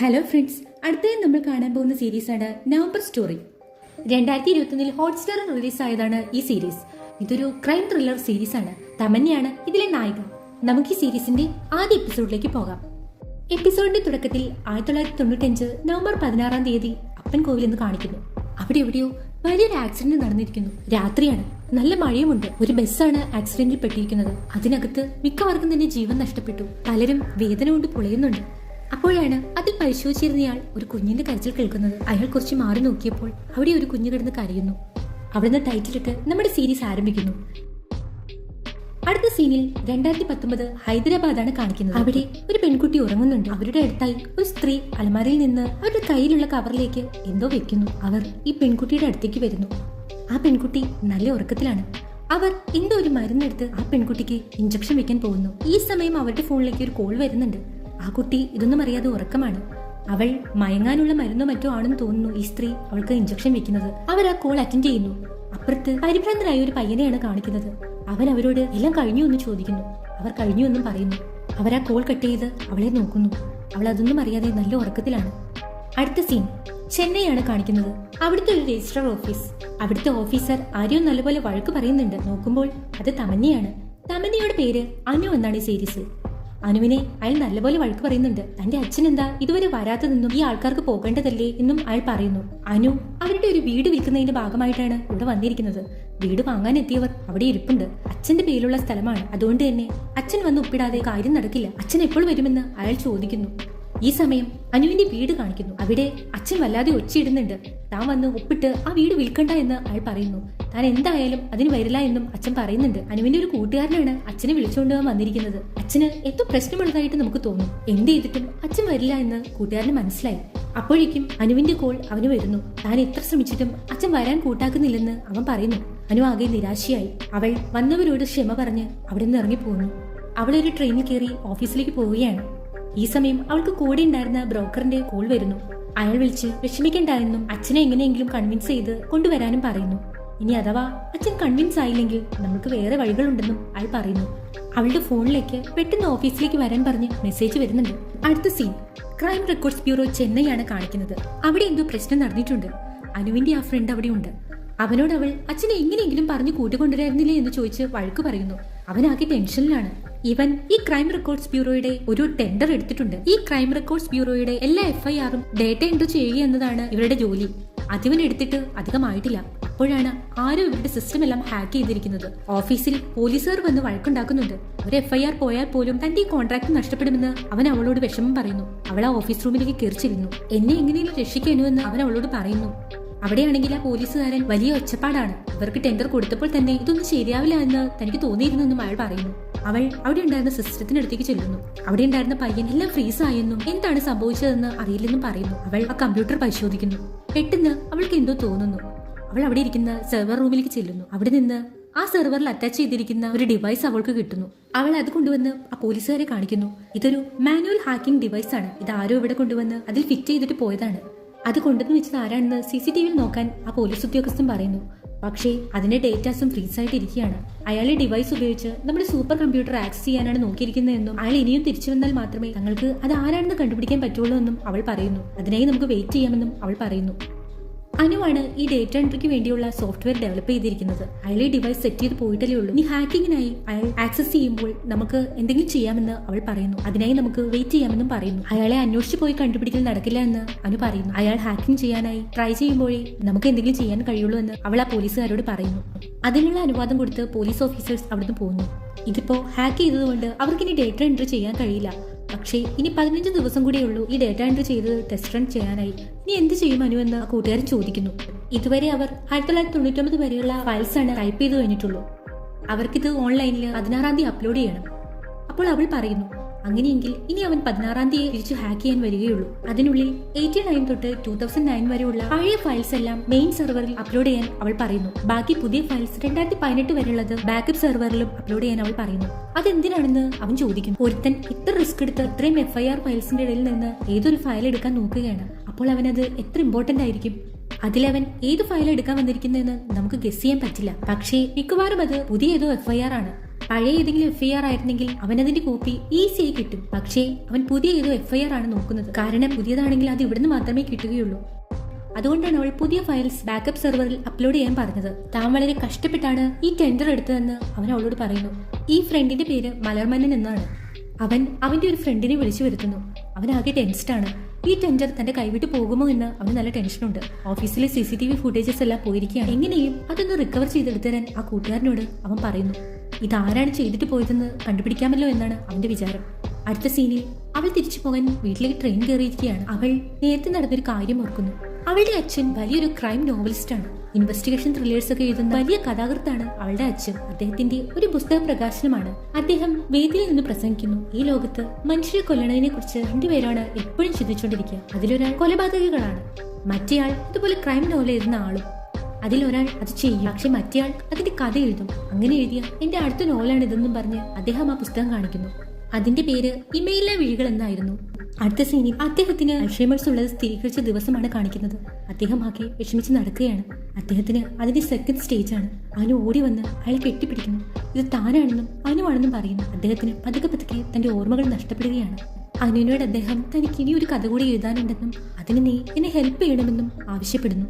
Hello friends അടുത്തേ നമ്മൾ കാണാൻ പോകുന്ന സീരീസാണ് നവംബർ സ്റ്റോറി രണ്ടായിരത്തി ഇരുപത്തൊന്നിൽ ഹോട്ട്സ്റ്റാറിൽ റിലീസായതാണ് ഈ സീരീസ് ഇതൊരു ക്രൈം ത്രില്ലർ സീരീസ് ആണ്. തമന്നയാണ് ഇതിലെ നായിക. നമുക്ക് ഈ സീരീസിന്റെ ആദ്യ എപ്പിസോഡിലേക്ക് പോകാം. എപ്പിസോഡിന്റെ തുടക്കത്തിൽ ആയിരത്തി തൊള്ളായിരത്തി തൊണ്ണൂറ്റഞ്ച് നവംബർ പതിനാറാം തീയതി അപ്പൻ കോവിൽ എന്ന് കാണിക്കുന്നു. അവിടെ എവിടെയോ വലിയൊരു ആക്സിഡന്റ് നടന്നിരിക്കുന്നു. രാത്രിയാണ്. നല്ല മഴയുമുണ്ട്. ഒരു ബസ്സാണ് ആക്സിഡന്റിൽ പെട്ടിരിക്കുന്നത്. അതിനകത്ത് മിക്കവർക്കും തന്നെ ജീവൻ നഷ്ടപ്പെട്ടു. പലരും വേദന കൊണ്ട് പൊളയുന്നുണ്ട്. അപ്പോഴാണ് അതിൽ പരിശോധിച്ചിരുന്നയാൾ ഒരു കുഞ്ഞിന്റെ കരച്ചിൽ കേൾക്കുന്നത്. അയാൾ കുറച്ച് മാറി നോക്കിയപ്പോൾ അവിടെ ഒരു കുഞ്ഞു കിടന്ന് കരയുന്നു. അവിടുന്ന് ടൈറ്റിലിട്ട് നമ്മുടെ സീരീസ് ആരംഭിക്കുന്നു. അടുത്ത സീനിൽ രണ്ടായിരത്തി പത്തൊമ്പത് ഹൈദരാബാദാണ് കാണിക്കുന്നത്. അവിടെ ഒരു പെൺകുട്ടി ഉറങ്ങുന്നുണ്ട്. അവരുടെ അടുത്തായി ഒരു സ്ത്രീ അലമാരയിൽ നിന്ന് അവരുടെ കയ്യിലുള്ള കവറിലേക്ക് എന്തോ വെക്കുന്നു. അവർ ഈ പെൺകുട്ടിയുടെ അടുത്തേക്ക് വരുന്നു. ആ പെൺകുട്ടി നല്ല ഉറക്കത്തിലാണ്. അവർ എന്തോ ഒരു മരുന്നെടുത്ത് ആ പെൺകുട്ടിക്ക് ഇഞ്ചക്ഷൻ വെക്കാൻ പോകുന്നു. ഈ സമയം അവരുടെ ഫോണിലേക്ക് ഒരു കോൾ വരുന്നുണ്ട്. ആ കുട്ടി ഇതൊന്നും അറിയാതെ ഉറക്കമാണ്. അവൾ മയങ്ങാനുള്ള മരുന്നോ മറ്റോ ആണെന്ന് തോന്നുന്നു ഈ സ്ത്രീ അവൾക്ക് ഇഞ്ചക്ഷൻ വെക്കുന്നത്. അവർ ആ കോൾ അറ്റൻഡ് ചെയ്യുന്നു. അപ്പുറത്ത് പരിഭ്രാന്തനായ ഒരു പയ്യനെയാണ് കാണിക്കുന്നത്. അവൻ അവരോട് എല്ലാം കഴിഞ്ഞു എന്ന് ചോദിക്കുന്നു. അവർ കഴിഞ്ഞു എന്നും പറയുന്നു. അവർ ആ കോൾ കട്ട് ചെയ്ത് അവളെ നോക്കുന്നു. അവൾ അതൊന്നും അറിയാതെ നല്ല ഉറക്കത്തിലാണ്. അടുത്ത സീൻ ചെന്നൈയാണ് കാണിക്കുന്നത്. അവിടുത്തെ ഒരു രജിസ്ട്രാർ ഓഫീസ് അവിടുത്തെ ഓഫീസർ ആരെയും നല്ലപോലെ വഴക്ക് പറയുന്നുണ്ട്. നോക്കുമ്പോൾ അത് തമന്നിയാണ്. തമന്നിയുടെ പേര് അനു എന്നാണ് ഈ സീരീസ് അനുവിനെ അയാൾ നല്ലപോലെ വഴക്ക് പറയുന്നുണ്ട്. തന്റെ അച്ഛൻ എന്താ ഇതുവരെ വരാത്തതെന്നും ഈ ആൾക്കാർക്ക് പോകേണ്ടതല്ലേ? എന്നും അയാൾ പറയുന്നു. അനു അവരുടെ ഒരു വീട് വിൽക്കുന്നതിന്റെ ഭാഗമായിട്ടാണ് ഇവിടെ വന്നിരിക്കുന്നത്. വീട് വാങ്ങാൻ എത്തിയവർ അവിടെ ഇരിപ്പുണ്ട്. അച്ഛന്റെ പേരിലുള്ള സ്ഥലമാണ്. അതുകൊണ്ട് തന്നെ അച്ഛൻ വന്ന് ഒപ്പിടാതെ കാര്യം നടക്കില്ല. അച്ഛൻ എപ്പോൾ വരുമെന്ന്? അയാൾ ചോദിക്കുന്നു. ഈ സമയം അനുവിന്റെ വീട് കാണിക്കുന്നു. അവിടെ അച്ഛൻ വല്ലാതെ ഒച്ചയിടുന്നുണ്ട്. താൻ വന്ന് ഒപ്പിട്ട് ആ വീട് വിൽക്കണ്ട എന്ന് അയാൾ പറയുന്നു. താൻ എന്തായാലും അതിന് വരില്ല എന്നും അച്ഛൻ പറയുന്നുണ്ട്. അനുവിന്റെ ഒരു കൂട്ടുകാരനാണ് അച്ഛനെ വിളിച്ചുകൊണ്ട് വന്നിരിക്കുന്നത്. അച്ഛന് എന്തോ പ്രശ്നമുള്ളതായിട്ട് നമുക്ക് തോന്നും. എന്ത് ചെയ്തിട്ടും അച്ഛൻ വരില്ല എന്ന് കൂട്ടുകാരന് മനസ്സിലായി. അപ്പോഴേക്കും അനുവിന്റെ കോൾ അവന് വരുന്നു. താൻ എത്ര ശ്രമിച്ചിട്ടും അച്ഛൻ വരാൻ കൂട്ടാക്കുന്നില്ലെന്ന് അവൻ പറയുന്നു. അനു ആകെ നിരാശയായി. അവൾ വന്നവരോട് ക്ഷമ പറഞ്ഞ് അവിടെ നിന്ന് ഇറങ്ങിപ്പോകുന്നു അവൾ ഒരു ട്രെയിനിൽ കയറി ഓഫീസിലേക്ക് പോവുകയാണ്. ഈ സമയം അവൾക്ക് കൂടെ ഉണ്ടായിരുന്ന ബ്രോക്കറിന്റെ കോൾ വരുന്നു. അയാൾ വിളിച്ച് വിഷമിക്കണ്ടായെന്നും അച്ഛനെ എങ്ങനെയെങ്കിലും കൺവിൻസ് ചെയ്ത് കൊണ്ടുവരാനും പറയുന്നു. ഇനി അഥവാ അച്ഛൻ കൺവിൻസ് ആയില്ലെങ്കിൽ നമുക്ക് വേറെ വഴികളുണ്ടെന്നും അയാൾ പറയുന്നു. അവളുടെ ഫോണിലേക്ക് പെട്ടെന്ന് ഓഫീസിലേക്ക് വരാൻ പറഞ്ഞ് മെസ്സേജ് വരുന്നുണ്ട്. അടുത്ത സീൻ ക്രൈം റെക്കോർഡ്സ് ബ്യൂറോ ചെന്നൈയാണ് കാണിക്കുന്നത്. അവിടെ എന്തോ പ്രശ്നം നടന്നിട്ടുണ്ട്. അനുവിന്റെ ആ ഫ്രണ്ട് അവിടെ ഉണ്ട്. അവനോട് അവൾ അച്ഛനെ എങ്ങനെയെങ്കിലും പറഞ്ഞു കൂട്ടിക്കൊണ്ടുവരായിരുന്നില്ലേ എന്ന് ചോദിച്ച് വഴക്ക് പറയുന്നു. അവനാകെ ടെൻഷനിലാണ് ഇവൻ ഈ ക്രൈം റെക്കോർഡ്സ് ബ്യൂറോയുടെ ഒരു ടെൻഡർ എടുത്തിട്ടുണ്ട്. ഈ ക്രൈം റെക്കോർഡ്സ് ബ്യൂറോയുടെ എല്ലാ എഫ്ഐആറും ഡേറ്റ എൻട്രി ചെയ്യുക എന്നതാണ് ഇവരുടെ ജോലി. അതിവൻ എടുത്തിട്ട് അധികമായിട്ടില്ല. അപ്പോഴാണ് ആരും ഇവരുടെ സിസ്റ്റം എല്ലാം ഹാക്ക് ചെയ്തിരിക്കുന്നത്. ഓഫീസിൽ പോലീസുകാർ വന്ന് വഴക്കുണ്ടാക്കുന്നുണ്ട്. ഒരു എഫ്ഐആർ പോയാൽ പോലും തന്റെ ഈ കോൺട്രാക്ട് നഷ്ടപ്പെടുമെന്ന് അവൻ അവളോട് വിഷമം പറയുന്നു. അവൾ ആ ഓഫീസ് റൂമിലേക്ക് കയറിച്ചിരുന്നു. എന്നെ എങ്ങനെയും രക്ഷിക്കാനുവെന്ന് അവൻ അവളോട് പറയുന്നു. അവിടെയാണെങ്കിൽ ആ പോലീസുകാരൻ വലിയ ഒച്ചപ്പാടാണ്. അവർക്ക് ടെൻഡർ കൊടുത്തപ്പോൾ തന്നെ ഇതൊന്നും ശരിയാവില്ല എന്ന് തനിക്ക് തോന്നിയിരുന്നെന്നും അയാൾ പറയുന്നു. അവൾ അവിടെ ഉണ്ടായിരുന്ന സിസ്റ്റത്തിനടുത്തേക്ക് ചെല്ലുന്നു. അവിടെ ഉണ്ടായിരുന്ന പയ്യൻ എല്ലാം ഫ്രീസ് ആയെന്നും എന്താണ് സംഭവിച്ചതെന്ന് അറിയില്ലെന്നും പറയുന്നു. അവൾ ആ കമ്പ്യൂട്ടർ പരിശോധിക്കുന്നു. പെട്ടെന്ന് അവൾക്ക് എന്തോ തോന്നുന്നു. അവൾ അവിടെ ഇരിക്കുന്ന സെർവർ റൂമിലേക്ക് ചെല്ലുന്നു. അവിടെ നിന്ന് ആ സെർവറിൽ അറ്റാച്ച് ചെയ്തിരിക്കുന്ന ഒരു ഡിവൈസ് അവൾക്ക് കിട്ടുന്നു. അവൾ അത് കൊണ്ടുവന്ന് ആ പോലീസുകാരെ കാണിക്കുന്നു. ഇതൊരു മാനുവൽ ഹാക്കിംഗ് ഡിവൈസ് ആണ്. ഇത് ആരോ ഇവിടെ കൊണ്ടുവന്ന് അതിൽ ഫിറ്റ് ചെയ്തിട്ട് പോയതാണ്. അത് കൊണ്ടുവന്ന് വെച്ചത് ആരാണെന്ന് സി സി ടി വിയിൽ നോക്കാൻ ആ പോലീസ് ഉദ്യോഗസ്ഥൻ പറയുന്നു. പക്ഷേ അതിന്റെ ഡേറ്റാസും ഫ്രീസ് ആയിട്ട് ഇരിക്കുകയാണ് അയാളെ ഡിവൈസ് ഉപയോഗിച്ച് നമ്മുടെ സൂപ്പർ കമ്പ്യൂട്ടർ ആക്സസ് ചെയ്യാനാണ് നോക്കിയിരിക്കുന്നതെന്നും അയാൾ ഇനിയും തിരിച്ചു വന്നാൽ മാത്രമേ തങ്ങൾക്ക് അത് ആരാണെന്ന് കണ്ടുപിടിക്കാൻ പറ്റുള്ളൂ എന്നും അവൾ പറയുന്നു. അതിനായി നമുക്ക് വെയിറ്റ് ചെയ്യാമെന്നും അവൾ പറയുന്നു. അനുവാണ് ഈ ഡേറ്റ എൻട്രിക്ക് വേണ്ടിയുള്ള സോഫ്റ്റ്വെയർ ഡെവലപ്പ് ചെയ്തിരിക്കുന്നത്. അയാൾ ഈ ഡിവൈസ് സെറ്റ് ചെയ്ത് പോയിട്ടല്ലേ ഉള്ളൂ. ഇനി ഹാക്കിങ്ങിനായി അയാൾ ആക്സസ് ചെയ്യുമ്പോൾ നമുക്ക് എന്തെങ്കിലും ചെയ്യാമെന്ന് അവൾ പറയുന്നു. അതിനായി നമുക്ക് വെയിറ്റ് ചെയ്യാമെന്നും പറയുന്നു. അയാളെ അന്വേഷിച്ച് പോയി കണ്ടുപിടിക്കൽ നടക്കില്ല എന്ന് അനു പറയുന്നു. അയാൾ ഹാക്കിംഗ് ചെയ്യാനായി ട്രൈ ചെയ്യുമ്പോഴേ നമുക്ക് എന്തെങ്കിലും ചെയ്യാൻ കഴിയുള്ളൂ എന്ന് അവൾ ആ പോലീസുകാരോട് പറയുന്നു. അതിനുള്ള അനുവാദം കൊടുത്ത് പോലീസ് ഓഫീസേഴ്സ് അവിടുന്ന് പോകുന്നു ഇതിപ്പോ ഹാക്ക് ചെയ്തതുകൊണ്ട് അവർക്ക് ഇനി ഡേറ്റ എൻട്രി ചെയ്യാൻ കഴിയില്ല. പക്ഷേ ഇനി പതിനഞ്ച് ദിവസം കൂടിയേ ഉള്ളൂ ഈ ഡേറ്റ എൻട്രി ചെയ്ത് ടെസ്റ്റ് റൺ ചെയ്യാനായി. ഇനി എന്ത് ചെയ്യും അനു എന്ന് ആ കൂട്ടുകാരൻ ചോദിക്കുന്നു. ഇതുവരെ അവർ ആയിരത്തി തൊള്ളായിരത്തി തൊണ്ണൂറ്റൊമ്പത് വരെയുള്ള ഫയൽസ് ആണ് ടൈപ്പ് ചെയ്ത് കഴിഞ്ഞിട്ടുള്ളൂ. അവർക്കിത് ഓൺലൈനിൽ പതിനാറാം തീയതി അപ്ലോഡ് ചെയ്യണം. അപ്പോൾ അവൾ പറയുന്നു അങ്ങനെയെങ്കിൽ ഇനി അവൻ പതിനാറാം തീയതി തിരിച്ചു ഹാക്ക് ചെയ്യാൻ വരികയുള്ളൂ. അതിനുള്ളിൽ എയ്റ്റി നയൻ തൊട്ട് ടൂ തൗസൻഡ് നയൻ വരെയുള്ള പഴയ ഫയൽസ് എല്ലാം മെയിൻ സെർവറിൽ അപ്ലോഡ് ചെയ്യാൻ അവൾ പറയുന്നു. ബാക്കി പുതിയ ഫയൽസ് രണ്ടായിരത്തി പതിനെട്ട് വരെയുള്ളത് ബാക്കപ്പ് സെർവറിലും അപ്ലോഡ് ചെയ്യാൻ അവൾ പറയുന്നു. അതെന്തിനാണെന്ന് അവൻ ചോദിക്കുന്നു. ഒരുത്തൻ ഇത്ര റിസ്ക് എടുത്ത് ഇത്രയും എഫ് ഐ ആർ ഫയൽസിന്റെ ഇടയിൽ നിന്ന് ഏതൊരു ഫയൽ എടുക്കാൻ നോക്കുകയാണ്. അപ്പോൾ അവനത് എത്ര ഇമ്പോർട്ടന്റ് ആയിരിക്കും? അതിലവൻ ഏത് ഫയൽ എടുക്കാൻ വന്നിരിക്കുന്നതെന്ന് നമുക്ക് ഗസ് ചെയ്യാൻ പറ്റില്ല. പക്ഷേ മിക്കവാറും അത് പുതിയ ഏതോ എഫ് ഐ ആർ ആണ്. പഴയ ഏതെങ്കിലും എഫ്ഐആർ ആയിരുന്നെങ്കിൽ അവൻ അതിന്റെ കോപ്പി ഈസിയായി കിട്ടും. പക്ഷേ അവൻ പുതിയ ഏതോ എഫ്ഐആർ ആണ് നോക്കുന്നത്. കാരണം പുതിയതാണെങ്കിൽ അത് ഇവിടുന്ന് മാത്രമേ കിട്ടുകയുള്ളൂ. അതുകൊണ്ടാണ് അവൾ പുതിയ ഫയൽസ് ബാക്കപ്പ് സെർവറിൽ അപ്ലോഡ് ചെയ്യാൻ പറഞ്ഞത്. താൻ വളരെ കഷ്ടപ്പെട്ടാണ് ഈ ടെൻഡർ എടുത്തതെന്ന് അവൻ അവളോട് പറയുന്നു. ഈ ഫ്രണ്ടിന്റെ പേര് മലർമന്നൻ എന്നാണ്. അവൻ അവന്റെ ഒരു ഫ്രണ്ടിനെ വിളിച്ചു വരുത്തുന്നു. അവൻ ആകെ ടെൻസ്ഡ് ആണ് ഈ ടെൻഡർ തന്റെ കൈവിട്ട് പോകുമോ എന്ന് അവന് നല്ല ടെൻഷനുണ്ട്. ഓഫീസിലെ C C T V footages എല്ലാം പോയിരിക്കുകയാണ്. എങ്ങനെയും അതൊന്ന് റിക്കവർ ചെയ്തെടുത്തു തരാൻ ആ കൂട്ടുകാരനോട് അവൻ പറയുന്നു. ഇതാരാണ് ചെയ്തിട്ട് പോയതെന്ന് കണ്ടുപിടിക്കാമല്ലോ എന്നാണ് അവന്റെ വിചാരം. അടുത്ത സീനിൽ അവൾ തിരിച്ചു പോകാൻ വീട്ടിലേക്ക് ട്രെയിൻ കയറിയിരിക്കുകയാണ്. അവൾ നേരത്തെ നടന്നൊരു കാര്യം ഓർക്കുന്നു. അവളുടെ അച്ഛൻ വലിയൊരു ക്രൈം നോവലിസ്റ്റ് ആണ്. ഇൻവെസ്റ്റിഗേഷൻ ത്രില്ലേഴ്സ് ഒക്കെ എഴുതുന്ന വലിയ കഥാകൃത്താണ് അവളുടെ അച്ഛൻ. അദ്ദേഹത്തിന്റെ ഒരു പുസ്തക പ്രകാശനമാണ്. അദ്ദേഹം വേദിയിൽ നിന്ന് പ്രസംഗിക്കുന്നു. ഈ ലോകത്ത് മനുഷ്യരെ കൊല്ലണതിനെ കുറിച്ച് രണ്ടുപേരാണ് എപ്പോഴും ചിന്തിച്ചുകൊണ്ടിരിക്കുക. അതിലൊരാൾ കൊലപാതകികളാണ്. മറ്റേയാൾ ഇതുപോലെ ക്രൈം നോവൽ എഴുതുന്ന ആളും. അതിലൊരാൾ അത് ചെയ്യും. പക്ഷെ മറ്റേയാൾ അതിന്റെ കഥ എഴുതും. അങ്ങനെ എഴുതിയ എന്റെ അടുത്ത നോവലാണ് ഇതെന്നും പറഞ്ഞ് അദ്ദേഹം ആ പുസ്തകം കാണിക്കുന്നു. അതിന്റെ പേര് ഇമെയിലെ വിഴികൾ എന്നായിരുന്നു. അടുത്ത സീനിൽ അദ്ദേഹത്തിന് അൽഷേമേഴ്സ് ഉള്ളത് സ്ഥിരീകരിച്ച ദിവസമാണ് കാണിക്കുന്നത്. അദ്ദേഹം ആകെ വിഷമിച്ച് നടക്കുകയാണ്. അദ്ദേഹത്തിന് അതിന്റെ സെക്കൻഡ് സ്റ്റേജ് ആണ്. അനു ഓടി വന്ന് അയാൾ കെട്ടിപ്പിടിക്കുന്നു. ഇത് താനാണെന്നും അനുവാണെന്നും പറയുന്നു. അദ്ദേഹത്തിന് പതുക്കെ പതുക്കെ തന്റെ ഓർമ്മകൾ നഷ്ടപ്പെടുകയാണ്. അനുവിനോട് അദ്ദേഹം തനിക്ക് ഇനി ഒരു കഥ കൂടി എഴുതാനുണ്ടെന്നും അതിന് നീ എന്നെ ഹെൽപ്പ് ചെയ്യണമെന്നും ആവശ്യപ്പെടുന്നു.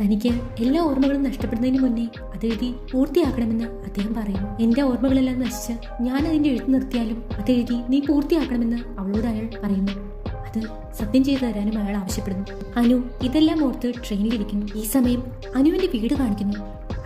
തനിക്ക് എല്ലാ ഓർമ്മകളും നഷ്ടപ്പെടുന്നതിന് മുന്നേ അത് എഴുതി പൂർത്തിയാക്കണമെന്ന് അദ്ദേഹം പറയുന്നു. എന്റെ ഓർമ്മകളെല്ലാം നശിച്ച് ഞാൻ അതിന്റെ എഴുത്ത് നിർത്തിയാലും അത് എഴുതി നീ പൂർത്തിയാക്കണമെന്ന് അവളോട് അയാൾ പറയുന്നു. അത് സത്യം ചെയ്തു തരാനും അയാൾ ആവശ്യപ്പെടുന്നു. അനു ഇതെല്ലാം ഓർത്ത് ട്രെയിനിലിരിക്കുന്നു ഈ സമയം അനുവിന്റെ വീട് കാണിക്കുന്നു.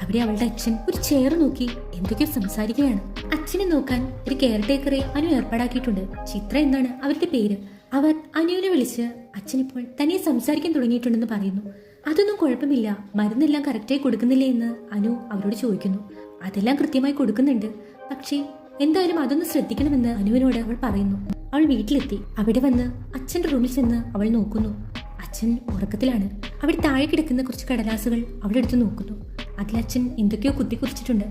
അവിടെ അവളുടെ അച്ഛൻ ഒരു ചെയർ നോക്കി എന്തൊക്കെയോ സംസാരിക്കുകയാണ്. അച്ഛനെ നോക്കാൻ ഒരു കെയർ ടേക്കറെ അനു ഏർപ്പാടാക്കിയിട്ടുണ്ട്. ചിത്ര എന്നാണ് അവരുടെ പേര്. അവർ അനുവിനെ വിളിച്ച് അച്ഛനിപ്പോൾ തനിയെ സംസാരിക്കാൻ തുടങ്ങിയിട്ടുണ്ടെന്ന് പറയുന്നു. അതൊന്നും കുഴപ്പമില്ല. മരുന്നെല്ലാം കറക്റ്റായി കൊടുക്കുന്നില്ലേ എന്ന് അനു അവരോട് ചോദിക്കുന്നു. അതെല്ലാം കൃത്യമായി കൊടുക്കുന്നുണ്ട്. പക്ഷേ എന്തായാലും അതൊന്ന് ശ്രദ്ധിക്കണമെന്ന് അനുവിനോട് അവൾ പറയുന്നു. അവൾ വീട്ടിലെത്തി. അവിടെ വന്ന് അച്ഛന്റെ റൂമിൽ ചെന്ന് അവൾ നോക്കുന്നു. അച്ഛൻ ഉറക്കത്തിലാണ്. അവിടെ താഴെ കിടക്കുന്ന കുറച്ച് കടലാസുകൾ അവളെടുത്ത് നോക്കുന്നു. അതിൽ അച്ഛൻ എന്തൊക്കെയോ കുത്തി കുറിച്ചിട്ടുണ്ട്.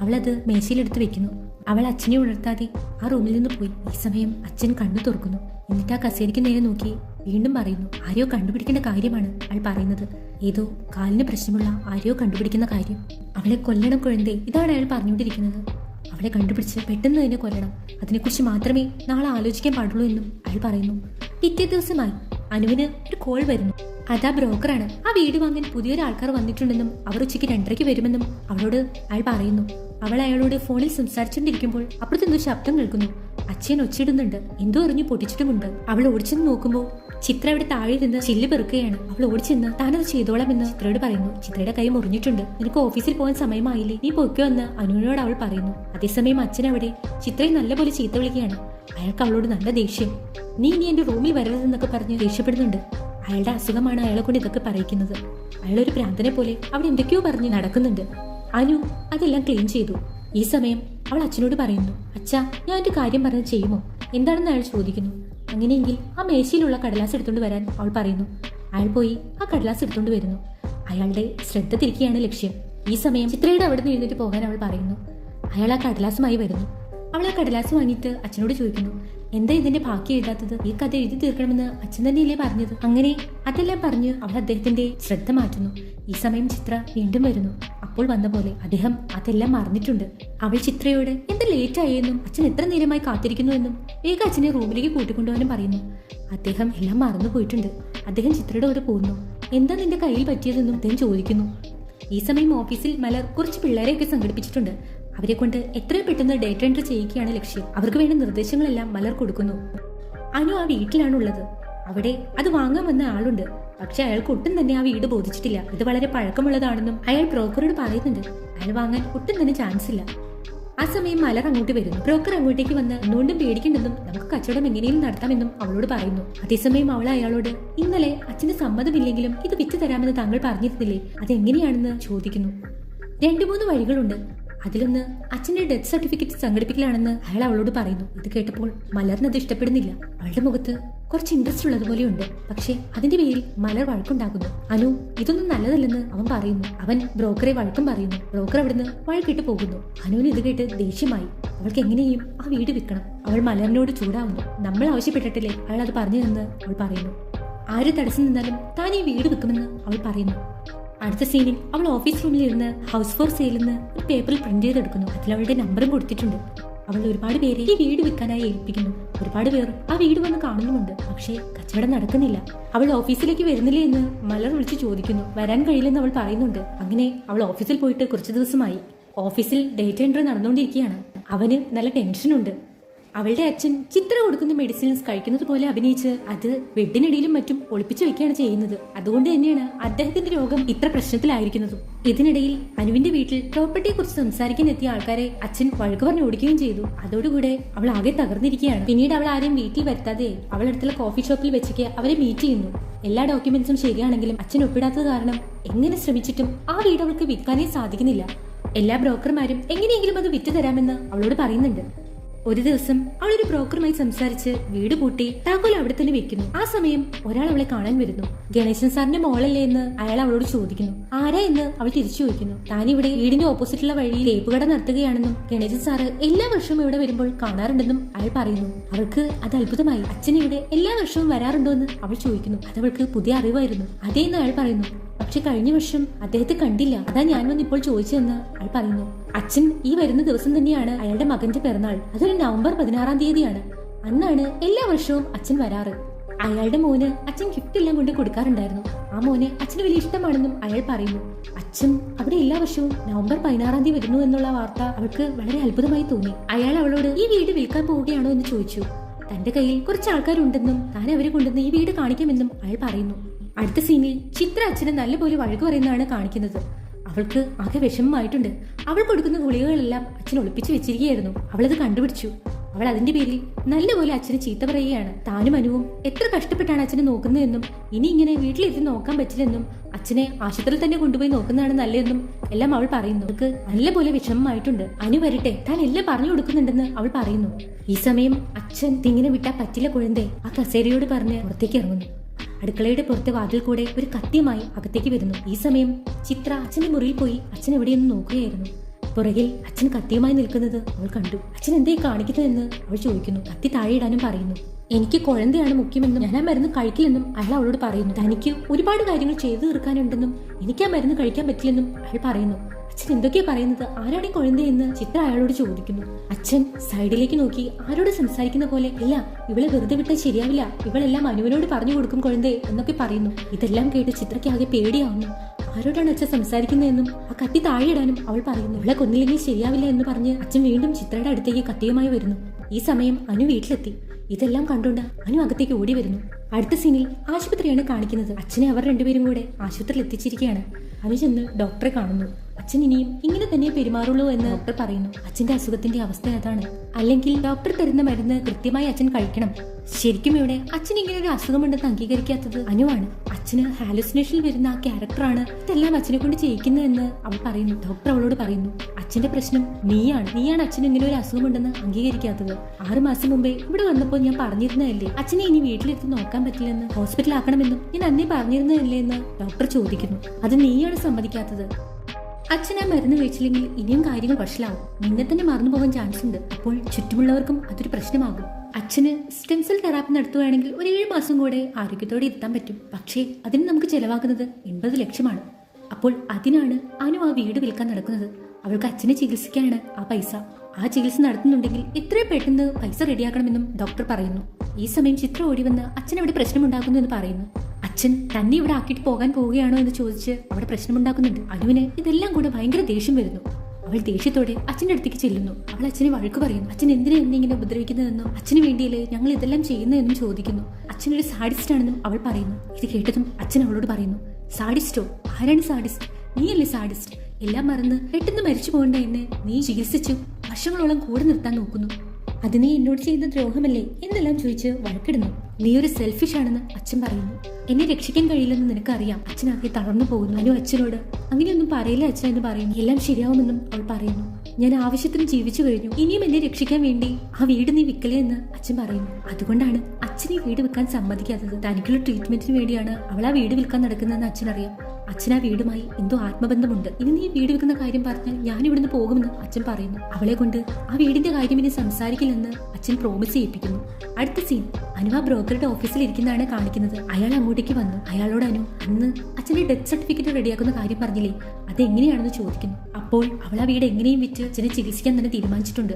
അവൾ അത് മേശയിലെടുത്ത് വെക്കുന്നു. അവൾ അച്ഛനെ ഉണർത്താതെ ആ റൂമിൽ നിന്ന് പോയി. ഈ സമയം അച്ഛൻ കണ്ണു തുറക്കുന്നു. എന്നിട്ട് ആ കസേരയ്ക്ക് നേരെ നോക്കി വീണ്ടും പറയുന്നു ആരെയോ കണ്ടുപിടിക്കേണ്ട കാര്യമാണ് അവൾ പറയുന്നത്. ഏതോ കാലിന് പ്രശ്നമുള്ള ആരെയോ കണ്ടുപിടിക്കുന്ന കാര്യം. അവളെ കൊല്ലണം കുഴന്തേ ഇതാണ് അയാൾ പറഞ്ഞുകൊണ്ടിരിക്കുന്നത്. അവളെ കണ്ടുപിടിച്ച് പെട്ടെന്ന് തന്നെ കൊല്ലണം. അതിനെക്കുറിച്ച് മാത്രമേ നാളെ ആലോചിക്കാൻ പാടുള്ളൂ എന്നും അയാൾ പറയുന്നു. പിറ്റേ ദിവസമായി അനുവിന് ഒരു കോൾ വരുന്നു. അതാ ബ്രോക്കറാണ്. ആ വീട് വാങ്ങാൻ പുതിയൊരു ആൾക്കാർ വന്നിട്ടുണ്ടെന്നും അവർ ഉച്ചയ്ക്ക് രണ്ടരയ്ക്ക് വരുമെന്നും അവളോട് അയാൾ പറയുന്നു. അവൾ അയാളോട് ഫോണിൽ സംസാരിച്ചുകൊണ്ടിരിക്കുമ്പോൾ അപ്പുറത്തെന്തോ ശബ്ദം കേൾക്കുന്നു. അച്ഛൻ ഒച്ചയിടുന്നുണ്ട്. എന്തോ അറിഞ്ഞു പൊട്ടിച്ചിട്ടുമുണ്ട്. അവൾ ഓടിച്ചെന്ന് നോക്കുമ്പോൾ ചിത്ര അവിടെ താഴെ ഇരുന്ന് ചില്ല് പെറുക്കുകയാണ്. അവൾ ഓടിച്ചെന്ന് താനത് ചെയ്തോളാം എന്ന് ചിത്രയോട് പറയുന്നു. ചിത്രയുടെ കൈ മുറിഞ്ഞിട്ടുണ്ട്. നിനക്ക് ഓഫീസിൽ പോകാൻ സമയമായില്ലേ? നീ പൊയ്ക്കോ എന്ന് അനുവിനോട് അവൾ പറയുന്നു. അതേസമയം അച്ഛൻ അവിടെ ചിത്രയെ നല്ലപോലെ ചീത്ത വിളിക്കുകയാണ്. അയാൾക്ക് അവളോട് നല്ല ദേഷ്യം. നീ ഇനി എന്റെ റൂമിൽ വരരുതെന്നൊക്കെ പറഞ്ഞ് ദേഷ്യപ്പെടുന്നുണ്ട്. അയാളുടെ അസുഖമാണ് അയാളെ കൊണ്ട് ഇതൊക്കെ പറയിക്കുന്നത്. അയാളൊരു ഭ്രാന്തനെ പോലെ അവിടെ എന്തൊക്കെയോ പറഞ്ഞ് നടക്കുന്നുണ്ട്. അനു അതെല്ലാം ക്ലീൻ ചെയ്തു. ഈ സമയം അവൾ അച്ഛനോട് പറയുന്നു. അച്ഛാ ഞാൻ ഒരു കാര്യം പറഞ്ഞ് ചെയ്യുമോ? എന്താണെന്ന് അയാൾ ചോദിക്കുന്നു. അങ്ങനെയെങ്കിൽ ആ മേശയിലുള്ള കടലാസ് എടുത്തുകൊണ്ട് വരാൻ അവൾ പറയുന്നു. അയാൾ പോയി ആ കടലാസ് എടുത്തുകൊണ്ട് വരുന്നു. അയാളുടെ ശ്രദ്ധ തിരിക്കുകയാണ് ലക്ഷ്യം. ഈ സമയം ചിത്രയുടെ അവിടെ നിന്ന് എഴുന്നേറ്റ് പോകാൻ അവൾ പറയുന്നു. അയാൾ ആ കടലാസുമായി വരുന്നു. അവൾ ആ കടലാസ് വാങ്ങിയിട്ട് അച്ഛനോട് ചോദിക്കുന്നു എന്താ ഇതിന്റെ ബാക്കി എഴുതാത്തത്? ഈ കഥ എഴുതി തീർക്കണമെന്ന് അച്ഛൻ തന്നെയല്ലേ പറഞ്ഞത്? അങ്ങനെ അതെല്ലാം പറഞ്ഞ് അവൾ അദ്ദേഹത്തിന്റെ ശ്രദ്ധ മാറ്റുന്നു. ഈ സമയം ചിത്ര വീണ്ടും വരുന്നു. അപ്പോൾ വന്ന പോലെ അദ്ദേഹം അതെല്ലാം മറന്നിട്ടുണ്ട്. അവൾ ചിത്രയോട് എന്ത് ലേറ്റ് ആയെന്നും അച്ഛൻ എത്ര നേരമായി കാത്തിരിക്കുന്നു എന്നും വേഗം അച്ഛനെ റൂമിലേക്ക് കൂട്ടിക്കൊണ്ടുപോകാനും പറയുന്നു. അദ്ദേഹം എല്ലാം മറന്നു പോയിട്ടുണ്ട്. അദ്ദേഹം ചിത്രയുടെ കൂടെ പോകുന്നു. എന്താ നിന്റെ കയ്യിൽ പറ്റിയതെന്നും അദ്ദേഹം ചോദിക്കുന്നു. ഈ സമയം ഓഫീസിൽ മലർ കുറച്ച് പിള്ളേരെയൊക്കെ സംഘടിപ്പിച്ചിട്ടുണ്ട്. അവരെ കൊണ്ട് എത്രയും പെട്ടെന്ന് ഡേറ്റ എൻട്രി ചെയ്യുകയാണ് ലക്ഷ്യം. അവർക്ക് വേണ്ട നിർദ്ദേശങ്ങളെല്ലാം മലർ കൊടുക്കുന്നു. അനു ആ വീട്ടിലാണുള്ളത്. അവിടെ അത് വാങ്ങാൻ വന്ന ആളുണ്ട്. പക്ഷെ അയാൾക്ക് ഒട്ടും തന്നെ ആ വീട് ബോധിച്ചിട്ടില്ല. ഇത് വളരെ പഴക്കമുള്ളതാണെന്നും അയാൾ ബ്രോക്കറോട് പറയുന്നുണ്ട്. അയാൾ വാങ്ങാൻ ഒട്ടും തന്നെ ചാൻസ് ഇല്ല. ആ സമയം മലർ അങ്ങോട്ട് വരുന്നു. ബ്രോക്കർ അങ്ങോട്ടേക്ക് വന്ന് എന്തുകൊണ്ടും പേടിക്കണ്ടെന്നും നമുക്ക് കച്ചവടം എങ്ങനെയും നടത്താമെന്നും അവളോട് പറയുന്നു. അതേസമയം അവൾ അയാളോട് ഇന്നലെ അച്ഛന്റെ സമ്മതമില്ലെങ്കിലും ഇത് വിറ്റ് തരാമെന്ന് താങ്കൾ പറഞ്ഞിരുന്നില്ലേ? അതെങ്ങനെയാണെന്ന് ചോദിക്കുന്നു. രണ്ടു മൂന്ന് വഴികളുണ്ട്. അതിലൊന്ന് അച്ഛന്റെ ഡെത്ത് സർട്ടിഫിക്കറ്റ് സംഘടിപ്പിക്കലാണെന്ന് അയാൾ അവളോട് പറയുന്നു. ഇത് കേട്ടപ്പോൾ മലറിന് അത് ഇഷ്ടപ്പെടുന്നില്ല. അവളുടെ മുഖത്ത് കുറച്ച് ഇൻട്രസ്റ്റ് ഉള്ളതുപോലെയുണ്ട് പക്ഷേ അതിന്റെ പേരിൽ മലർ വഴക്കുണ്ടാകുന്നു അനു ഇതൊന്നും നല്ലതല്ലെന്ന് അവൻ പറയുന്നു. അവൻ ബ്രോക്കറെ വഴക്കും പറയുന്നു. ബ്രോക്കർ അവിടുന്ന് വഴക്കിട്ട് പോകുന്നു. അനുവിന് ഇത് കേട്ട് ദേഷ്യമായി. അവൾക്ക് എങ്ങനെയും ആ വീട് വിൽക്കണം. അവൾ മലറിനോട് ചൂടാവുന്നു. നമ്മൾ ആവശ്യപ്പെട്ടിട്ടില്ലേ? അയാൾ അത് പറഞ്ഞു പറഞ്ഞതെന്ന് അവൾ പറയുന്നു. ആര് തടസ്സം നിന്നാലും താൻ ഈ വീട് വെക്കുമെന്ന് അവൾ പറയുന്നു. അടുത്ത സീനിൽ അവൾ ഓഫീസ് റൂമിൽ ഇരുന്ന് ഹൗസ് ഫോർ സെയിൽ നിന്ന് ഒരു പേപ്പറിൽ പ്രിന്റ് ചെയ്തെടുക്കുന്നു. അതിൽ അവളുടെ നമ്പറും കൊടുത്തിട്ടുണ്ട്. അവൾ ഒരുപാട് പേരെ ഈ വീട് വിൽക്കാനായി ഏൽപ്പിക്കുന്നു. ഒരുപാട് പേർ ആ വീട് വന്ന് കാണുന്നുമുണ്ട്. പക്ഷേ കച്ചവടം നടക്കുന്നില്ല. അവൾ ഓഫീസിലേക്ക് വരുന്നില്ലേ എന്ന് മലർ വിളിച്ച് ചോദിക്കുന്നു. വരാൻ കഴിയില്ലെന്ന് അവൾ പറയുന്നുണ്ട്. അങ്ങനെ അവൾ ഓഫീസിൽ പോയിട്ട് കുറച്ച് ദിവസമായി. ഓഫീസിൽ ഡേറ്റ് എൻട്രി നടന്നുകൊണ്ടിരിക്കുകയാണ്. അവന് നല്ല ടെൻഷനുണ്ട് അവളുടെ അച്ഛൻ ചിത്ര കൊടുക്കുന്ന മെഡിസിൻസ് കഴിക്കുന്നത് പോലെ അഭിനയിച്ച് അത് ബെഡിനിടയിലും മറ്റും ഒളിപ്പിച്ചു വെക്കുകയാണ് ചെയ്യുന്നത്. അതുകൊണ്ട് തന്നെയാണ് അദ്ദേഹത്തിന്റെ രോഗം ഇത്ര പ്രശ്നത്തിലായിരിക്കുന്നതും. ഇതിനിടയിൽ അനുവിന്റെ വീട്ടിൽ പ്രോപ്പർട്ടിയെ കുറിച്ച് സംസാരിക്കാൻ എത്തിയ ആൾക്കാരെ അച്ഛൻ വഴക്ക് പറഞ്ഞു ഓടിക്കുകയും ചെയ്തു. അതോടുകൂടെ അവൾ ആകെ തകർന്നിരിക്കുകയാണ്. പിന്നീട് അവൾ ആരെയും വീട്ടിൽ വരുത്താതെ അവളടുത്തുള്ള കോഫി ഷോപ്പിൽ വെച്ചേക്ക് അവരെ മീറ്റ് ചെയ്യുന്നു. എല്ലാ ഡോക്യുമെന്റ്സും ശരിയാണെങ്കിലും അച്ഛൻ ഒപ്പിടാത്തത് കാരണം എങ്ങനെ ശ്രമിച്ചിട്ടും ആ വീട് അവൾക്ക് വിൽക്കാനേ സാധിക്കുന്നില്ല. എല്ലാ ബ്രോക്കർമാരും എങ്ങനെയെങ്കിലും അത് വിറ്റ് തരാമെന്ന് അവളോട് പറയുന്നുണ്ട്. ഒരു ദിവസം അവൾ ഒരു ബ്രോക്കറുമായി സംസാരിച്ച് വീട് പൂട്ടി താക്കോൽ അവിടെ തന്നെ വെക്കുന്നു. ആ സമയം ഒരാൾ അവളെ കാണാൻ വരുന്നു. ഗണേശൻ സാറിന്റെ മോളല്ലേ എന്ന് അയാൾ അവളോട് ചോദിക്കുന്നു. ആരാ എന്ന്? അവൾ തിരിച്ചു ചോദിക്കുന്നു. താൻ ഇവിടെ വീടിന്റെ ഓപ്പോസിറ്റുള്ള വഴി കട നടത്തുകയാണെന്നും ഗണേശൻ സാറ് എല്ലാ വർഷവും ഇവിടെ വരുമ്പോൾ കാണാറുണ്ടെന്നും അയാൾ പറയുന്നു. അവൾക്ക് അത് അത്ഭുതമായി. അച്ഛൻ ഇവിടെ എല്ലാ വർഷവും വരാറുണ്ടോ എന്ന് അവൾ ചോദിക്കുന്നു. അത് അവൾക്ക് പുതിയ അറിവായിരുന്നു. അതേന്ന് അയാൾ പറയുന്നു. പക്ഷെ കഴിഞ്ഞ വർഷം അദ്ദേഹത്തെ കണ്ടില്ല. അതാ ഞാൻ വന്ന് ഇപ്പോൾ ചോദിച്ചതെന്ന് അയാൾ പറയുന്നു. അച്ഛൻ ഈ വരുന്ന ദിവസം തന്നെയാണ് അയാളുടെ മകന്റെ പിറന്നാൾ. അതൊരു നവംബർ പതിനാറാം തീയതിയാണ്. അന്നാണ് എല്ലാ വർഷവും അച്ഛൻ വരാറ്. അയാളുടെ മോന് അച്ഛൻ ഗിഫ്റ്റ് എല്ലാം കൊണ്ട് കൊടുക്കാറുണ്ടായിരുന്നു. ആ മോനെ അച്ഛന് വലിയ ഇഷ്ടമാണെന്നും അയാൾ പറയുന്നു. അച്ഛൻ അവിടെ എല്ലാ വർഷവും നവംബർ പതിനാറാം തീയതി വരുന്നു എന്നുള്ള വാർത്ത അവൾക്ക് വളരെ അത്ഭുതമായി തോന്നി. അയാൾ അവളോട് ഈ വീട് വിൽക്കാൻ പോവുകയാണോ? എന്ന് ചോദിച്ചു. തന്റെ കയ്യിൽ കുറച്ച് ആൾക്കാരുണ്ടെന്നും താൻ അവരെ കൊണ്ടുവന്ന് ഈ വീട് കാണിക്കാമെന്നും അയാൾ പറയുന്നു. അടുത്ത സീനിൽ ചിത്ര അച്ഛനെ നല്ലപോലെ വഴക്ക് പറയുന്നതാണ് കാണിക്കുന്നത്. അവൾക്ക് ആകെ വിഷമമായിട്ടുണ്ട്. അവൾ കൊടുക്കുന്ന ഗുളികകളെല്ലാം അച്ഛൻ ഒളിപ്പിച്ചു വെച്ചിരിക്കുകയായിരുന്നു. അവളത് കണ്ടുപിടിച്ചു. അവൾ അതിന്റെ പേരിൽ നല്ലപോലെ അച്ഛനെ ചീത്ത പറയുകയാണ്. താനും അനുവും എത്ര കഷ്ടപ്പെട്ടാണ് അച്ഛനെ നോക്കുന്നതെന്നും ഇനി ഇങ്ങനെ വീട്ടിലിരുന്ന് നോക്കാൻ പറ്റില്ലെന്നും അച്ഛനെ ആശുപത്രിയിൽ തന്നെ കൊണ്ടുപോയി നോക്കുന്നതാണ് നല്ലതെന്നും എല്ലാം അവൾ പറയുന്നു. അവൾക്ക് നല്ലപോലെ വിഷമമായിട്ടുണ്ട്. അനു വരട്ടെ താൻ എല്ലാം പറഞ്ഞു കൊടുക്കുന്നുണ്ടെന്ന് അവൾ പറയുന്നു. ഈ സമയം അച്ഛൻ തിങ്ങിനെ വിട്ടാ പറ്റില്ല കുഴന്തേ. ആ കസേരയോട് പറഞ്ഞ് പുറത്തേക്ക് ഇറങ്ങുന്നു. അടുക്കളയുടെ പുറത്തെ വാതിൽ കൂടെ ഒരു കത്തിയുമായി അകത്തേക്ക് വരുന്നു. ഈ സമയം ചിത്ര അച്ഛന്റെ മുറിയിൽ പോയി അച്ഛൻ എവിടെയെന്ന് നോക്കുകയായിരുന്നു. പുറകിൽ അച്ഛൻ കത്തിയുമായി നിൽക്കുന്നത് അവൾ കണ്ടു. അച്ഛൻ എന്തേ കാണിക്കുന്നതെന്ന് അവൾ ചോദിക്കുന്നു. കത്തി താഴെയിടാനും പറയുന്നു. എനിക്ക് കുഴന്തയാണ് മുഖ്യമെന്നും ഞാൻ ആ മരുന്ന് കഴിക്കില്ലെന്നും അയാൾ അവളോട് പറയുന്നു. തനിക്ക് ഒരുപാട് കാര്യങ്ങൾ ചെയ്തു തീർക്കാനുണ്ടെന്നും എനിക്ക് ആ മരുന്ന് കഴിക്കാൻ പറ്റില്ലെന്നും അയാൾ പറയുന്നു. അച്ഛൻ എന്തൊക്കെയാ പറയുന്നത്? ആരാണ് ഈ കുഴന്തയെന്ന് ചിത്ര അയാളോട് ചോദിക്കുന്നു. അച്ഛൻ സൈഡിലേക്ക് നോക്കി ആരോട് സംസാരിക്കുന്ന പോലെ ഇല്ല ഇവളെ വെറുതെ വിട്ടാൽ ശരിയാവില്ല. ഇവളെല്ലാം അനുവിനോട് പറഞ്ഞു കൊടുക്കും കുഴന്തേ എന്നൊക്കെ പറയുന്നു. ഇതെല്ലാം കേട്ട് ചിത്രയ്ക്ക് ആകെ പേടിയാവുന്നു. ആരോടാണ് അച്ഛൻ സംസാരിക്കുന്നതെന്നും ആ കത്തി താഴെയിടാനും അവൾ പറയുന്നു. ഇവളെ കൊന്നില്ലെങ്കിൽ ശരിയാവില്ല എന്ന് പറഞ്ഞ് അച്ഛൻ വീണ്ടും ചിത്രയുടെ അടുത്തേക്ക് കത്തിയുമായി വരുന്നു. ഈ സമയം അനു വീട്ടിലെത്തി. ഇതെല്ലാം കണ്ടുകൊണ്ട് അനു അകത്തേക്ക് ഓടി വരുന്നു. അടുത്ത സീനിൽ ആശുപത്രിയാണ് കാണിക്കുന്നത്. അച്ഛനെ അവർ രണ്ടുപേരും കൂടെ ആശുപത്രിയിൽ എത്തിച്ചിരിക്കുകയാണ്. അനു ചെന്ന് ഡോക്ടറെ കാണുന്നു. അച്ഛൻ ഇനിയും ഇങ്ങനെ തന്നെ പെരുമാറുള്ളൂ എന്ന് ഡോക്ടർ പറയുന്നു. അച്ഛന്റെ അസുഖത്തിന്റെ അവസ്ഥ അതാണ്. അല്ലെങ്കിൽ ഡോക്ടർ തരുന്ന മരുന്ന് കൃത്യമായി അച്ഛൻ കഴിക്കണം. ശരിക്കും ഇവിടെ അച്ഛൻ ഇങ്ങനെ ഒരു അസുഖമുണ്ടെന്ന് അംഗീകരിക്കാത്തത് അനുവാണ്. അച്ഛന് ഹാലുസിനേഷൻ വരുന്ന ആ ക്യാരക്ടറാണ് ഇതെല്ലാം അച്ഛനെ കൊണ്ട് ചെയ്യിക്കുന്നതെന്ന് അവൾ പറയുന്നു. ഡോക്ടർ അവളോട് പറയുന്നു അച്ഛന്റെ പ്രശ്നം നീയാണ്. നീയാണ് അച്ഛന് ഇങ്ങനെ ഒരു അസുഖമുണ്ടെന്ന് അംഗീകരിക്കാത്തത്. ആറ് മാസം മുമ്പേ ഇവിടെ വന്നപ്പോൾ ഞാൻ പറഞ്ഞിരുന്നതല്ലേ? അച്ഛനെ ഇനി വീട്ടിലെത്തി നോക്കാൻ പറ്റില്ലെന്ന് ഹോസ്പിറ്റലാക്കണമെന്നും ഞാൻ അന്നേ പറഞ്ഞിരുന്നതല്ലേ എന്ന് ഡോക്ടർ ചോദിക്കുന്നു. അത് നീയാണ് സമ്മതിക്കാത്തത്. അച്ഛൻ ആ മരുന്ന് കഴിച്ചില്ലെങ്കിൽ ഇനിയും കാര്യങ്ങൾ വഷളാകും. നിന്നെ തന്നെ മറന്നു പോകാൻ ചാൻസ് ഉണ്ട്. അപ്പോൾ ചുറ്റുമുള്ളവർക്കും അതൊരു പ്രശ്നമാകും. അച്ഛന് സ്റ്റെം സെൽ തെറാപ്പി നടത്തുകയാണെങ്കിൽ ഒരു ഏഴ് മാസം കൂടെ ആരോഗ്യത്തോടെ ഇരുത്താൻ പറ്റും. പക്ഷേ അതിന് നമുക്ക് ചെലവാക്കുന്നത് എൺപത് ലക്ഷമാണ്. അപ്പോൾ അതിനാണ് അനു ആ വീട് വിൽക്കാൻ നടക്കുന്നത്. അവൾക്ക് അച്ഛനെ ചികിത്സിക്കാനാണ് ആ പൈസ. ആ ചികിത്സ നടത്തുന്നുണ്ടെങ്കിൽ എത്രയും പെട്ടെന്ന് പൈസ റെഡിയാക്കണമെന്നും ഡോക്ടർ പറയുന്നു. ഈ സമയം ചിത്ര ഓടി വന്ന് അച്ഛൻ അവിടെ പ്രശ്നമുണ്ടാക്കുന്നു എന്ന് പറയുന്നു. അച്ഛൻ തന്നെ ഇവിടെ ആക്കിയിട്ട് പോകാൻ പോവുകയാണോ എന്ന് ചോദിച്ച് അവിടെ പ്രശ്നമുണ്ടാക്കുന്നുണ്ട്. അനുവിന് ഇതെല്ലാം കൂടെ ഭയങ്കര ദേഷ്യം വരുന്നു. അവൾ ദേഷ്യത്തോടെ അച്ഛന്റെ അടുത്തേക്ക് ചെല്ലുന്നു. അവൾ അച്ഛനെ വഴക്ക് പറയുന്നു അച്ഛൻ എന്തിനാ എന്നെ ഇങ്ങനെ ഉപദ്രവിക്കുന്നതെന്നും അച്ഛന് വേണ്ടിയല്ലേ ഞങ്ങൾ ഇതെല്ലാം ചെയ്യുന്നതെന്നും ചോദിക്കുന്നു. അച്ഛനൊരു സാഡിസ്റ്റ് ആണെന്നും അവൾ പറയുന്നു. ഇത് കേട്ടതും അച്ഛൻ അവളോട് പറയുന്നു. സാഡിസ്റ്റോ? ആരാണ് സാഡിസ്റ്റ്? നീയല്ലേ സാഡിസ്റ്റ്? എല്ലാം മറന്ന് പെട്ടെന്ന് മരിച്ചു പോകേണ്ട എന്നെ? നീ ചികിത്സിച്ചു. വർഷങ്ങളോളം കൂടെ നിർത്താൻ നോക്കുന്നു. അത് നീ എന്നോട് ചെയ്ത ദ്രോഹമല്ലേ എന്നെല്ലാം ചോദിച്ച് വഴക്കിടുന്നു. നീ ഒരു സെൽഫിഷ് ആണെന്ന് അച്ഛൻ പറയുന്നു. എന്നെ രക്ഷിക്കാൻ കഴിയില്ലെന്ന് നിനക്കറിയാം. അച്ഛനാകെ തളർന്നു പോകുന്നു. അനു അച്ഛനോട് അങ്ങനെയൊന്നും പറയില്ല അച്ഛൻ എന്ന് പറയുന്നു. എല്ലാം ശരിയാവുമെന്നും അവൾ പറയുന്നു. ഞാൻ ആവശ്യത്തിന് ജീവിച്ചു കഴിഞ്ഞു. ഇനിയും എന്നെ രക്ഷിക്കാൻ വേണ്ടി ആ വീട് നീ വിൽക്കലേ എന്ന് അച്ഛൻ പറയുന്നു. അതുകൊണ്ടാണ് അച്ഛനെ വീട് വിൽക്കാൻ സമ്മതിക്കാത്തത്. തനിക്കുള്ള ട്രീറ്റ്മെന്റിന് വേണ്ടിയാണ് അവൾ ആ വീട് വിൽക്കാൻ നടക്കുന്നതെന്ന് അച്ഛനറിയാം. അച്ഛൻ ആ വീടുമായി എന്തോ ആത്മബന്ധമുണ്ട്. ഇനി നീ വീട് വെക്കുന്ന കാര്യം പറഞ്ഞാൽ ഞാൻ ഇവിടുന്ന് പോകുമെന്ന് അച്ഛൻ പറയുന്നു. അവളെ കൊണ്ട് ആ വീടിന്റെ കാര്യം ഇനി സംസാരിക്കില്ലെന്ന് അച്ഛൻ പ്രോമിസ് ചെയ്യിപ്പിക്കുന്നു. അടുത്ത സീൻ അനു ആ ബ്രോക്കറുടെ ഓഫീസിൽ ഇരിക്കുന്നതാണ് കാണിക്കുന്നത്. അയാൾ അങ്ങോട്ടേക്ക് വന്നു. അയാളോട് അനു അന്ന് അച്ഛന്റെ ഡെത്ത് സർട്ടിഫിക്കറ്റ് റെഡിയാക്കുന്ന കാര്യം പറഞ്ഞില്ലേ? അത് എങ്ങനെയാണെന്ന് ചോദിക്കുന്നു. അപ്പോൾ അവൾ ആ വീട് എങ്ങനെയും വിറ്റ് അച്ഛനെ ചികിത്സിക്കാൻ തന്നെ തീരുമാനിച്ചിട്ടുണ്ട്.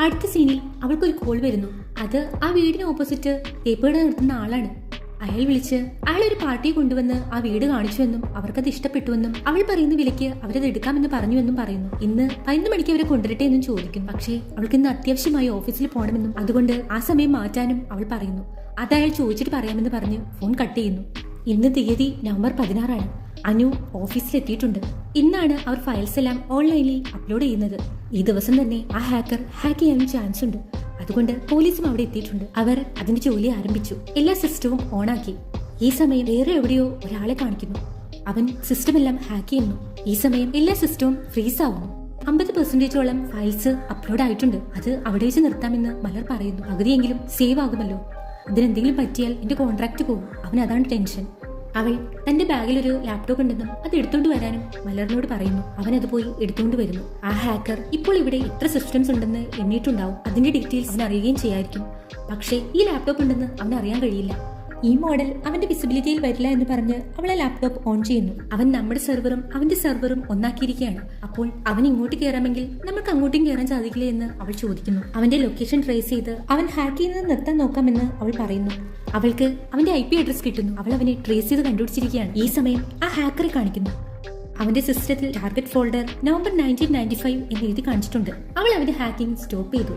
അടുത്ത സീനിൽ അവൾക്കൊരു കോൾ വരുന്നു. അത് ആ വീടിന് ഓപ്പോസിറ്റ് തേപ്പേട് നടത്തുന്ന ആളാണ്. അയാൾ വിളിച്ച് അയാൾ ഒരു പാർട്ടി കൊണ്ടുവന്ന് ആ വീട് കാണിച്ചുവെന്നും അവർക്കത് ഇഷ്ടപ്പെട്ടുവെന്നും അവൾ പറയുന്ന വിലയ്ക്ക് അവരത് എടുക്കാമെന്ന് പറഞ്ഞുവെന്നും പറയുന്നു. ഇന്ന് പതിനൊന്ന് മണിക്ക് അവരെ കൊണ്ടുവരട്ടെ എന്നും ചോദിക്കും. പക്ഷേ അവൾക്ക് ഇന്ന് അത്യാവശ്യമായി ഓഫീസിൽ പോകണമെന്നും അതുകൊണ്ട് ആ സമയം മാറ്റാനും അവൾ പറയുന്നു. അത് അയാൾ ചോദിച്ചിട്ട് പറയാമെന്ന് പറഞ്ഞ് ഫോൺ കട്ട് ചെയ്യുന്നു. ഇന്ന് തീയതി നവംബർ പതിനാറാണ്. അനു ഓഫീസിലെത്തിയിട്ടുണ്ട്. ഇന്നാണ് അവർ ഫയൽസ് എല്ലാം ഓൺലൈനിൽ അപ്ലോഡ് ചെയ്യുന്നത്. ഈ ദിവസം തന്നെ ആ ഹാക്കർ ഹാക്ക് ചെയ്യാനും ചാൻസ് ഉണ്ട് അതുകൊണ്ട് പോലീസും അവിടെ എത്തിയിട്ടുണ്ട്. അവർ അതിന്റെ ജോലി ആരംഭിച്ചു. എല്ലാ സിസ്റ്റവും ഓണാക്കി. ഈ സമയം വേറെ എവിടെയോ ഒരാളെ കാണിക്കുന്നു. അവൻ സിസ്റ്റം എല്ലാം ഹാക്ക് ചെയ്യുന്നു. ഈ സമയം എല്ലാ സിസ്റ്റവും ഫ്രീസ് ആവുന്നു അമ്പത് പെർസെന്റേജോളം ഫയൽസ് അപ്ലോഡ് ആയിട്ടുണ്ട് അത് അവിടെ വെച്ച് നിർത്താമെന്ന് മലർ പറയുന്നു. പകുതിയെങ്കിലും സേവ് ആകുമല്ലോ. ഇതിനെന്തെങ്കിലും പറ്റിയാൽ എന്റെ കോൺട്രാക്ട് പോകും. അവൻ അതാണ് ടെൻഷൻ. അവൾ തന്റെ ബാഗിൽ ഒരു ലാപ്ടോപ്പ് ഉണ്ടെന്നും അത് എടുത്തോണ്ട് വരാനും മലറിനോട് പറയുന്നു. അവൻ അത് പോയി എടുത്തുകൊണ്ട് വരുന്നു. ആ ഹാക്കർ ഇപ്പോൾ ഇവിടെ എത്ര സിസ്റ്റംസ് ഉണ്ടെന്ന് എണ്ണിയിട്ടുണ്ടാവും അതിന്റെ ഡീറ്റെയിൽസ് അറിയുകയും ചെയ്യായിരിക്കും. പക്ഷേ ഈ ലാപ്ടോപ്പ് ഉണ്ടെന്ന് അവൻ അറിയാൻ കഴിയില്ല. ഈ മോഡൽ അവന്റെ വിസിബിലിറ്റിയിൽ വരില്ല എന്ന് പറഞ്ഞ് അവളെ ലാപ്ടോപ്പ് ഓൺ ചെയ്യുന്നു. അവൻ നമ്മുടെ സെർവറും അവന്റെ സെർവറും ഒന്നാക്കിയിരിക്കുകയാണ്. അപ്പോൾ അവൻ ഇങ്ങോട്ട് കയറാമെങ്കിൽ നമുക്ക് അങ്ങോട്ടും കയറാൻ സാധിക്കില്ലേ എന്ന് അവൾ ചോദിക്കുന്നു. അവന്റെ ലൊക്കേഷൻ ട്രേസ് ചെയ്ത് അവൻ ഹാക്ക് ചെയ്യുന്നത് നിർത്താൻ നോക്കാമെന്ന് അവൾ പറയുന്നു. അവൾക്ക് അവന്റെ ഐ പി അഡ്രസ് കിട്ടുന്നു. അവൾ അവനെ ട്രേസ് ചെയ്ത് കണ്ടുപിടിച്ചിരിക്കുകയാണ്. ഈ സമയം ആ ഹാക്കറെ കാണിക്കുന്നു. അവന്റെ സിസ്റ്റത്തിൽ target folder November nineteen ninety five എന്ന് എഴുതി കാണിച്ചിട്ടുണ്ട്. അവൾ അവന്റെ ഹാക്കിംഗ് സ്റ്റോപ്പ് ചെയ്തു.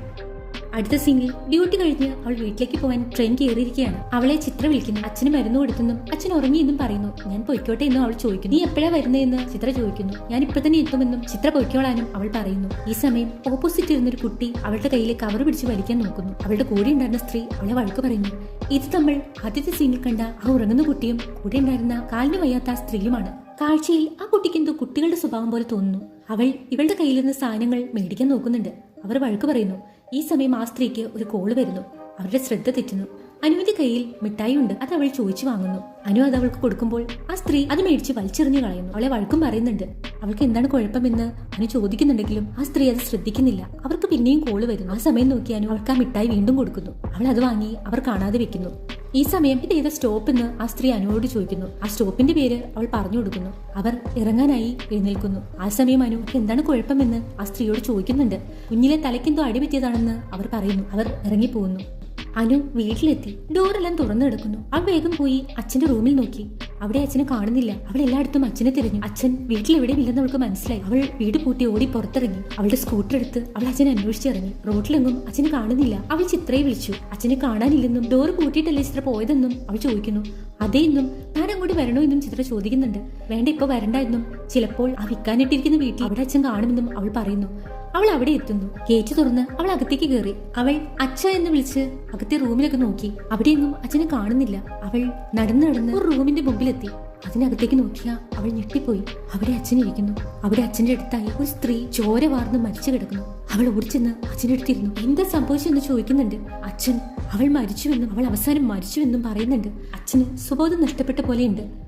അടുത്ത സീനിൽ ഡ്യൂട്ടി കഴിഞ്ഞ് അവൾ വീട്ടിലേക്ക് പോകാൻ ട്രെയിൻ കയറിയിരിക്കുകയാണ്. അവളെ ചിത്ര വിളിക്കുന്നു. അച്ഛന് മരുന്ന് കൊടുത്തെന്നും അച്ഛൻ ഉറങ്ങിയെന്നും പറയുന്നു. ഞാൻ പൊയ്ക്കോട്ടെ എന്നും അവൾ ചോദിക്കുന്നു. നീ എപ്പോഴാ വരുന്നതെന്ന് ചിത്ര ചോദിക്കുന്നു. ഞാൻ ഇപ്പൊ തന്നെ എത്തുമെന്നും ചിത്ര പൊയ്ക്കോളാനും അവൾ പറയുന്നു. ഈ സമയം ഓപ്പോസിറ്റ് ഇരുന്നൊരു കുട്ടി അവളുടെ കയ്യിലെ കവർ പിടിച്ച് വലിക്കാൻ നോക്കുന്നു. അവളുടെ കൂടെ ഉണ്ടായിരുന്ന സ്ത്രീ അവളെ വഴക്ക് പറയുന്നു. ഇത് നമ്മൾ ആദ്യത്തെ സീനിൽ കണ്ട ആ ഉറങ്ങുന്ന കുട്ടിയും കൂടെ ഉണ്ടായിരുന്ന കാലിന് വയ്യാത്ത ആ സ്ത്രീയുമാണ്. കാഴ്ചയിൽ ആ കുട്ടിക്ക് എന്തോ കുട്ടികളുടെ സ്വഭാവം പോലെ തോന്നുന്നു. അവൾ ഇവളുടെ കയ്യിലിരുന്ന സാധനങ്ങൾ മേടിക്കാൻ നോക്കുന്നുണ്ട്. അവർ വഴക്ക് പറയുന്നു. ഈ സമയം ആ സ്ത്രീക്ക് ഒരു കോൾ വരുന്നു. അവരുടെ ശ്രദ്ധ തെറ്റുന്നു. അനുവിന്റെ കയ്യിൽ മിഠായി ഉണ്ട് അത് അവൾ ചോദിച്ചു വാങ്ങുന്നു. അനു അത് അവൾക്ക് കൊടുക്കുമ്പോൾ ആ സ്ത്രീ അത് മേടിച്ച് വലിച്ചെറിഞ്ഞു കളയുന്നു. അവളെ വഴക്കും പറയുന്നുണ്ട്. അവൾക്ക് എന്താണ് കുഴപ്പമെന്ന് അനു ചോദിക്കുന്നുണ്ടെങ്കിലും ആ സ്ത്രീ അത് ശ്രദ്ധിക്കുന്നില്ല. അവർക്ക് പിന്നെയും കോൾ വരുന്നു. ആ സമയം നോക്കി അനു അവൾക്ക് ആ മിഠായി വീണ്ടും കൊടുക്കുന്നു. അവൾ അത് വാങ്ങി അവർ കാണാതെ വെക്കുന്നു. ഈ സമയം ഇത് ഏതാ സ്റ്റോപ്പ് എന്ന് ആ സ്ത്രീ അനുവോട് ചോദിക്കുന്നു. ആ സ്റ്റോപ്പിന്റെ പേര് അവൾ പറഞ്ഞു കൊടുക്കുന്നു. അവർ ഇറങ്ങാനായി എഴുന്നേൽക്കുന്നു. ആ സമയം അനു എന്താണ് കുഴപ്പമെന്ന് ആ സ്ത്രീയോട് ചോദിക്കുന്നുണ്ട്. കുഞ്ഞിലെ തലയ്ക്കെന്തോ അടി പറ്റിയതാണെന്ന് അവർ പറയുന്നു. അവർ ഇറങ്ങിപ്പോകുന്നു. അനു വീട്ടിലെത്തി ഡോറെല്ലാം തുറന്നു കിടക്കുന്നു. അവൻ വേഗം പോയി അച്ഛന്റെ റൂമിൽ നോക്കി. അവിടെ അച്ഛനെ കാണുന്നില്ല. അവൾ എല്ലായിടത്തും അച്ഛനെ തിരഞ്ഞു. അച്ഛൻ വീട്ടിൽ എവിടെയും ഇല്ലെന്ന് അവൾക്ക് മനസ്സിലായി. അവൾ വീട് പൂട്ടി ഓടി പുറത്തിറങ്ങി. അവളുടെ സ്കൂട്ടർ എടുത്ത് അവൾ അച്ഛനെ അന്വേഷിച്ചിറങ്ങി റോഡിലെങ്ങും അച്ഛനെ കാണുന്നില്ല. അവൾ ചിത്രയെ വിളിച്ചു. അച്ഛനെ കാണാനില്ലെന്നും ഡോർ പൂട്ടിയിട്ടല്ലേ ചിത്ര പോയതെന്നും അവൾ ചോദിക്കുന്നു. അതേ എന്നും. താൻ അങ്ങോട്ട് വരണോ എന്നും ചിത്ര ചോദിക്കുന്നുണ്ട്. വേണ്ട ഇപ്പൊ വരണ്ട എന്നും. ചിലപ്പോൾ ആ വിൽക്കാനിട്ടിരിക്കുന്ന വീട്ടിൽ അവിടെ അച്ഛൻ കാണുമെന്നും അവൾ പറയുന്നു. അവൾ അവിടെ എത്തുന്നു. ഗേറ്റ് തുറന്ന് അവൾ അകത്തേക്ക് കയറി അവൾ അച്ഛ എന്ന് വിളിച്ച് അകത്തെ റൂമിലൊക്കെ നോക്കി. അവിടെയൊന്നും അച്ഛനെ കാണുന്നില്ല. അവൾ നടന്നു നടന്ന് ഒരു റൂമിന്റെ മുമ്പിലെത്തി. അതിനകത്തേക്ക് നോക്കിയ അവൾ ഞെട്ടിപ്പോയി. അവിടെ അച്ഛൻ ഇരിക്കുന്നു. അവിടെ അച്ഛന്റെ അടുത്തായി ഒരു സ്ത്രീ ചോര വാർന്ന് മരിച്ചു കിടക്കുന്നു. അവൾ ഓടിച്ചെന്ന് അച്ഛന്റെ അടുത്തിരുന്നു എന്താ സംഭവിച്ചെന്ന് ചോദിക്കുന്നുണ്ട്. അച്ഛൻ അവൾ മരിച്ചുവെന്നും അവൾ അവസാനം മരിച്ചുവെന്നും പറയുന്നുണ്ട്. അച്ഛന് സുബോധം നഷ്ടപ്പെട്ട പോലെയുണ്ട്.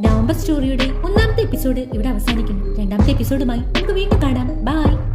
നവംബർ സ്റ്റോറിയുടെ ഒന്നാമത്തെ എപ്പിസോഡ് ഇവിടെ അവസാനിക്കുന്നു. രണ്ടാമത്തെ എപ്പിസോഡുമായി നമുക്ക് വീണ്ടും കാണാം. ബൈ